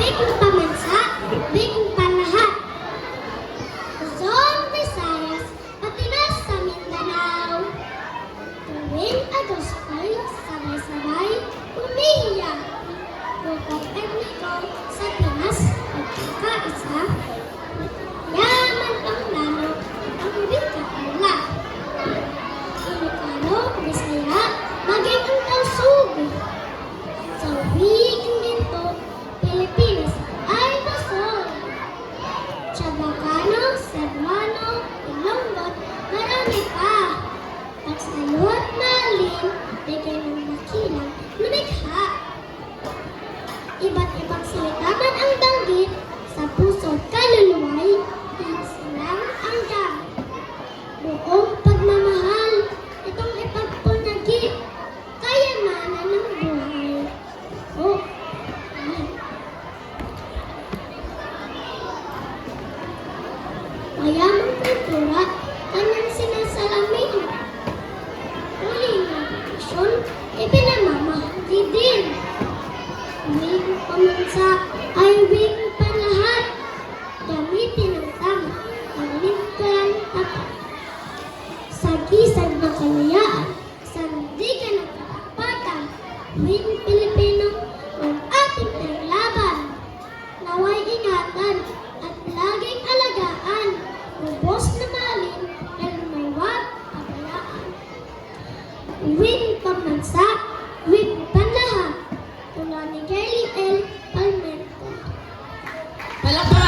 Bigong pamansa, bigong palahat. Luzon, Visayas, pati na sa Mindanao. Tuwing Agosto'y sabay-sabay umiiyak. Bukod etniko sa Pinas at kakaisa. Yaman ang lalo, ang wika ala. Ilocano, Bisaya, maging ang tausugo. Chabacano, Cebuano, Ilonggot, marami pa. At malin, mayamang kultura, kanyang sinasalamin. Uli ng edukasyon, ipinamamahali din. Huwag pamansa ay huwag pa lahat. Gamitin ang tama, ang ligtaan tapat. Sagisag na kalayaan, sandigan ng katapatan, huwag Pilipino ang ating paglaban. Naway ingatan at laging alam. Iwin pambansa, iwin panlaha. Tula ni Kelly L. Palmento. Palakpak!